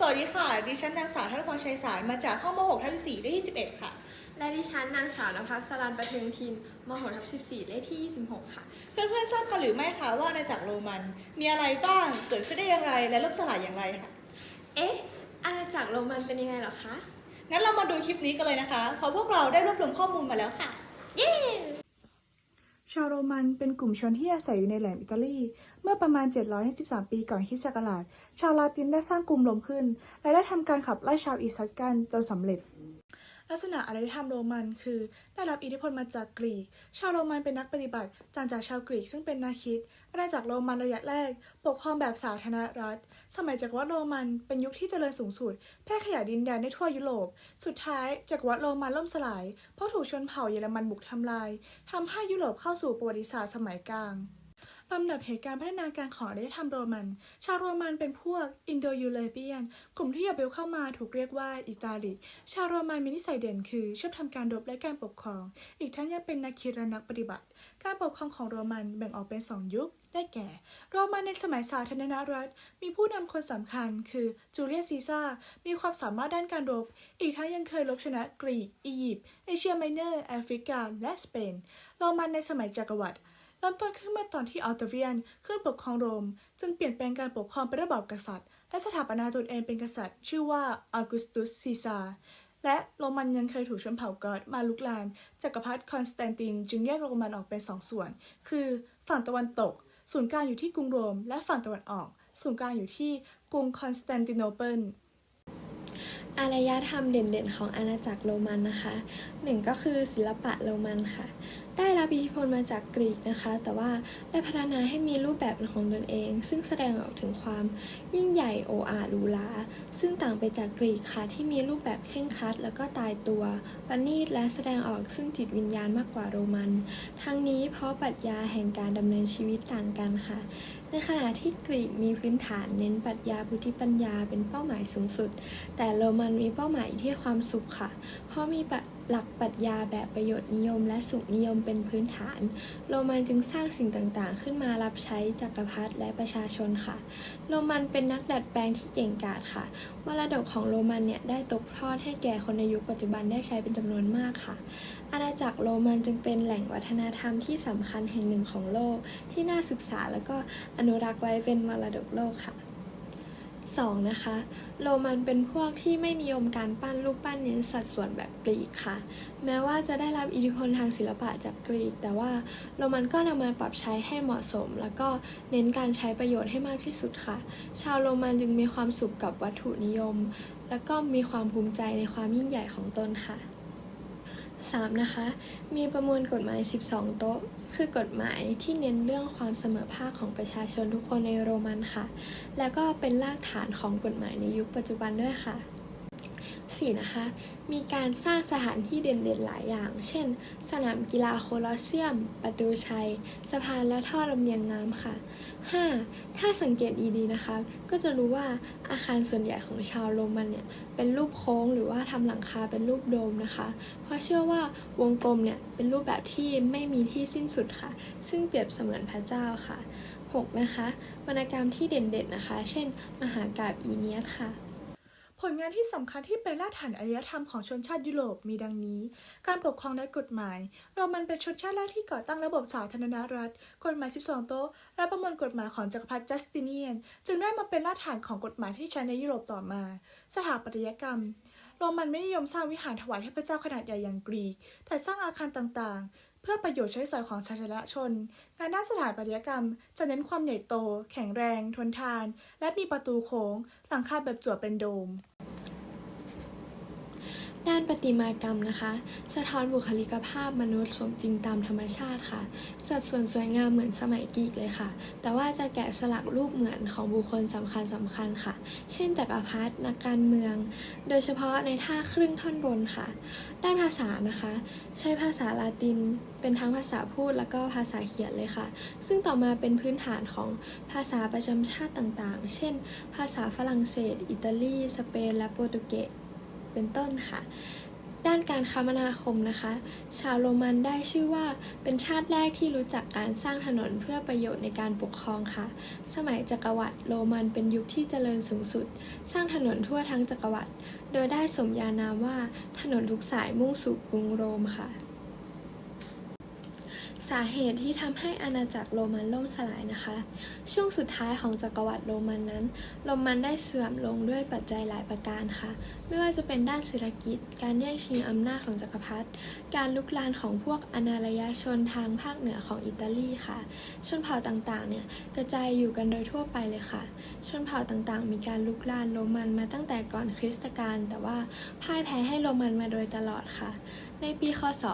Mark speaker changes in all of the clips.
Speaker 1: สวัสดีค่ะ ดิฉันนางสาวธนพรชัยสารมาจากห้องม .6 ทับ4ได้ที่11 ค่ะ
Speaker 2: และดิฉันนางสาวนภัสสรันประเทืองทินมหทับ14เลขที่ 26 ค่ะ
Speaker 1: เพื่อนๆทราบกันหรือไม่คะว่าอาณาจักรโรมัน มีอะไรบ้าง เกิดขึ้นได้อย่างไร และล่มสลายอย่างไรค่ะ
Speaker 2: เอ๊ะ อาณาจักรโรมันเป็นยังไงเหรอคะ
Speaker 1: งั้นเรามาดูคลิปนี้กันเลยนะคะ เพราะพวกเราได้รวบรวมข้อมูลมาแล้วค่ะ
Speaker 2: เย้
Speaker 3: ชาวโรมันเป็นกลุ่มชนที่อาศัยอยู่ในแหลมอิตาลี เมื่อประมาณ 753 ปีก่อนคริสต์ศักราช ชาวลาตินได้สร้างกลุ่มรวมขึ้น และได้ทำการขับไล่ชาวอีสักันจนสำเร็จ ลักษณะอารยธรรมโรมันคือได้รับอิทธิพลมาจากกรีก ชาวโรมันเป็นนักปฏิบัติต่างจากชาวกรีกซึ่งเป็นนักคิดอาณาจักรโรมันระยะแรก ปกครองแบบสาธารณรัฐ สมัยจักรวรรดิโรมันเป็นยุคที่เจริญสูงสุด แพร่ขยายดินแดนได้ทั่วยุโรป สุดท้ายจักรวรรดิโรมันล่มสลาย เพราะถูกชนเผ่าเยอรมันบุกทำลายทำให้ยุโรปเข้าสู่ประวัติศาสตร์สมัยกลาง ลำดับเหตุการณ์พัฒนาการของอารยธรรมโรมัน ชาวโรมันเป็นพวกอินโดยูเรเปียน กลุ่มที่ยาเบลเข้ามาถูกเรียกว่าอิตาลีชาวโรมันมีนิสัยเด่นคือ ชอบทำการรบและการปกครอง อีกทั้งยังเป็นนักคิดและนักปฏิบัติ การปกครองของโรมันแบ่งออกเป็นสองยุค ได้แก่ โรมันในสมัยสาธารณรัฐ มีผู้นำคนสำคัญคือจูเลียสซีซ่า มีความสามารถด้านการรบ อีกทั้งยังเคยรบชนะกรีก อียิปต์ เอเชียไมเนอร์ แอฟริกา และสเปน โรมันในสมัยจักรวรรดิ เริ่มต้นขึ้นเมื่อตอนที่อัลเตเวียนขึ้นปกครองโรม จึงเปลี่ยนแปลงการปกครองเป็นระบอบกษัตริย์ และสถาปนาตนเองเป็นกษัตริย์ ชื่อว่าอ u กุสตุสซีซาร์และโรมันยังเคยถูกชนเผ่ากอธมาลุกลานจักรพรรดิคอนสแตนตินจึงแยกโรมันออกเป็นสองส่วน คือฝั่งตะวันตก ศูนย์กลางอยู่ที่กรุงโรม และฝั่งตะวันออก ศูนย์กลางอยู่ที่กรุงคอนสแตนติโนเปิล
Speaker 2: อารยธรรมเด่นๆ ของอาณาจักรโรมันนะคะหนึ่งก็คือศิลปะโรมันค่ะ ได้รับอิทธิพลมาจากกรีกนะคะ แต่ว่าได้พัฒนาให้มีรูปแบบเป็นของตนเอง ซึ่งแสดงออกถึงความยิ่งใหญ่โออาหรูหราซึ่งต่างไปจากกรีกค่ะที่มีรูปแบบเคร่งครัด แล้วก็ตายตัวประณีตและแสดงออกซึ่งจิตวิญญาณมากกว่าโรมัน ทั้งนี้เพราะปรัชญาแห่งการดำเนินชีวิตต่างกันค่ะ ในขณะที่กรีกมีพื้นฐานเน้นปรัชญาพุทธิปัญญาเป็นเป้าหมายสูงสุด แต่โรมันมีเป้าหมายที่ความสุขค่ะ เพราะมีปั หลักปรัชญาแบบประโยชน์นิยมและสุขนิยมเป็นพื้นฐาน โรมันจึงสร้างสิ่งต่างๆ ขึ้นมารับใช้จักรพรรดิและประชาชนค่ะ โรมันเป็นนักดัดแปลงที่เก่งกาจค่ะมรดกของโรมันเนี่ยได้ตกทอดให้แก่คนในยุคปัจจุบันได้ใช้เป็นจำนวนมากค่ะ อาณาจักรโรมันจึงเป็นแหล่งวัฒนธรรมที่สำคัญแห่งหนึ่งของโลก ที่น่าศึกษาแล้วก็อนุรักษ์ไว้เป็นมรดกโลกค่ะ 2. นะคะ โรมันเป็นพวกที่ไม่นิยมการปั้นรูปปั้นเน้นสัดส่วนแบบกรีกค่ะ แม้ว่าจะได้รับอิทธิพลทางศิลปะจากกรีก แต่ว่าโรมันก็นำมาปรับใช้ให้เหมาะสม แล้วก็เน้นการใช้ประโยชน์ให้มากที่สุดค่ะ ชาวโรมันจึงมีความสุขกับวัตถุนิยม แล้วก็มีความภูมิใจในความยิ่งใหญ่ของตนค่ะ 3. นะคะ มีประมวลกฎหมาย 12 โต๊ะ คือกฎหมายที่เน้นเรื่องความเสมอภาคของประชาชนทุกคนในโรมันค่ะ แล้วก็เป็นรากฐานของกฎหมายในยุคปัจจุบันด้วยค่ะ 4. นะคะ มีการสร้างสถานที่เด่นๆหลายอย่าง เช่น สนามกีฬาโคลอสเซียม ประตูชัย สะพานและท่อลำเลียงน้ำค่ะ 5. ถ้าสังเกตดีๆนะคะ ก็จะรู้ว่าอาคารส่วนใหญ่ของชาวโรมันเนี่ย เป็นรูปโค้งหรือว่าทำหลังคาเป็นรูปโดมนะคะ เพราะเชื่อว่าวงกลมเนี่ย เป็นรูปแบบที่ไม่มีที่สิ้นสุดค่ะ ซึ่งเปรียบเสมือนพระเจ้าค่ะ 6. นะคะ วรรณกรรมที่เด่นๆนะคะ เช่น มหากาพย์อีเนียสค่ะ
Speaker 3: ผลงานที่สำคัญที่เป็นรากฐานอารยธรรมของชนชาติยุโรปมีดังนี้ การปกครองและกฎหมาย โรมันเป็นชนชาติแรกที่ก่อตั้งระบบสาธารณรัฐ กฎหมาย 12 โต๊ะ และประมวลกฎหมายของจักรพรรดิจัสติเนียน จึงได้มาเป็นรากฐานของกฎหมายที่ใช้ในยุโรปต่อมา สถาปัตยกรรม โรมันไม่นิยมสร้างวิหารถวายเทพเจ้าขนาดใหญ่อย่างกรีก แต่สร้างอาคารต่างๆ เพื่อประโยชน์ใช้สอยของสาธารณชน งานด้านสถาปัตยกรรม จะเน้นความใหญ่โต แข็งแรง ทนทาน และมีประตูโค้ง หลังคาแบบจั่วเป็นโดม
Speaker 2: ด้านประติมากรรมนะคะ สะท้อนบุคลิกภาพมนุษย์สมจริงตามธรรมชาติค่ะ สัดส่วนสวยงามเหมือนสมัยกรีกเลยค่ะ แต่ว่าจะแกะสลักรูปเหมือนของบุคคลสำคัญสำคัญค่ะ เช่นจักรพรรดินักการเมือง โดยเฉพาะในท่าครึ่งท่อนบนค่ะ ด้านภาษานะคะ ใช้ภาษาลาตินเป็นทั้งภาษาพูดแล้วก็ภาษาเขียนเลยค่ะ ซึ่งต่อมาเป็นพื้นฐานของภาษาประจำชาติต่างๆ เช่น ภาษาฝรั่งเศส อิตาลี สเปน และโปรตุเกส เป็นต้นค่ะ ด้านการคมนาคมนะคะ ชาวโรมันได้ชื่อว่าเป็นชาติแรกที่รู้จักการสร้างถนนเพื่อประโยชน์ในการปกครองค่ะ สมัยจักรวรรดิโรมันเป็นยุคที่เจริญสูงสุด สร้างถนนทั่วทั้งจักรวรรดิโดยได้สมญานามว่าถนนทุกสายมุ่งสู่กรุงโรมค่ะสาเหตุที่ทำให้อาณาจักรโรมันล่มสลายนะคะ ช่วงสุดท้ายของจักรวรรดิโรมันนั้น โรมันได้เสื่อมลงด้วยปัจจัยหลายประการค่ะ ไม่ว่าจะเป็นด้านเศรษฐกิจ การแย่งชิงอำนาจของจักรพรรดิ การลุกลานของพวกอนาลยชนทางภาคเหนือของอิตาลีค่ะ ชนเผ่าต่างๆ เนี่ยกระจายอยู่กันโดยทั่วไปเลยค่ะ ชนเผ่าต่างๆ มีการลุกลานโรมันมาตั้งแต่ก่อนคริสตกาล แต่ว่าพ่ายแพ้ให้โรมันมาโดยตลอดค่ะ ในปีคศ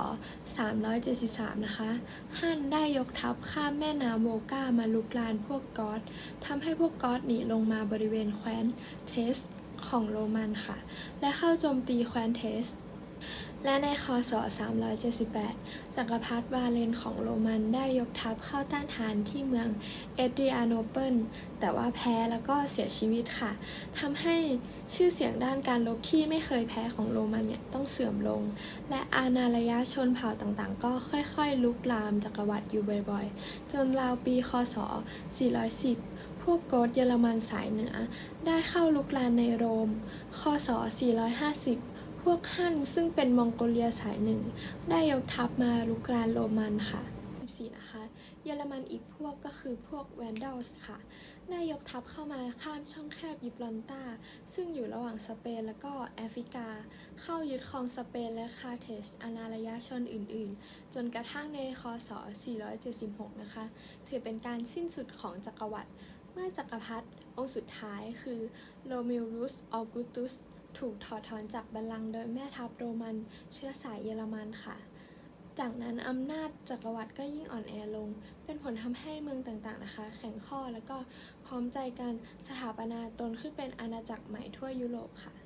Speaker 2: 373 นะคะ ฮั่นได้ยกทัพข้ามแม่น้ำโวก้ามาลุกลานพวกกอธทำให้พวกกอธหนีลงมาบริเวณแคว้นเทส ของโรมันค่ะ และเข้าโจมตีแคว้นเทส และในคศ 378 จักรพรรดิวาเลนของโรมันได้ยกทัพเข้าต้านทานที่เมืองเอดรียโนเปิล แต่ว่าแพ้แล้วก็เสียชีวิตค่ะ ทำให้ชื่อเสียงด้านการรบที่ไม่เคยแพ้ของโรมันเนี่ยต้องเสื่อมลง และอาณาลยชนเผ่าต่างๆ ก็ค่อยๆ ลุกลามจักรวรรดิอยู่บ่อยๆ จนราวปีคศ 410พวกโกธเยอรมันสายเหนือ ได้เข้าลุกลานในโรม คศ 450 พวกฮั่นซึ่งเป็นมองโกเลียสายหนึ่ง ได้ยกทัพมาลุกลานโรมันค่ะ14นะคะ เยอรมันอีกพวกก็คือพวกแวนดัลส์ค่ะ ได้ยกทัพเข้ามาข้ามช่องแคบยิบรอนตา ซึ่งอยู่ระหว่างสเปนและก็แอฟริกา เข้ายึดครองสเปนและคาร์เทจอาณาลยชนอื่นๆ จนกระทั่งในคศ 476 นะคะ ถือเป็นการสิ้นสุดของจักรวรรดิ เมื่อจักรพรรดิองค์สุดท้ายคือโรมิลุสออกุตุส ถูกถอดถอนจากบัลลังก์โดยแม่ทัพโรมันเชื้อสายเยอรมันค่ะ จากนั้นอำนาจจักรวรรดิก็ยิ่งอ่อนแอลง เป็นผลทำให้เมืองต่างๆนะคะ แข็งข้อแล้วก็พร้อมใจกันสถาปนาตนขึ้นเป็นอาณาจักรใหม่ทั่วยุโรปค่ะ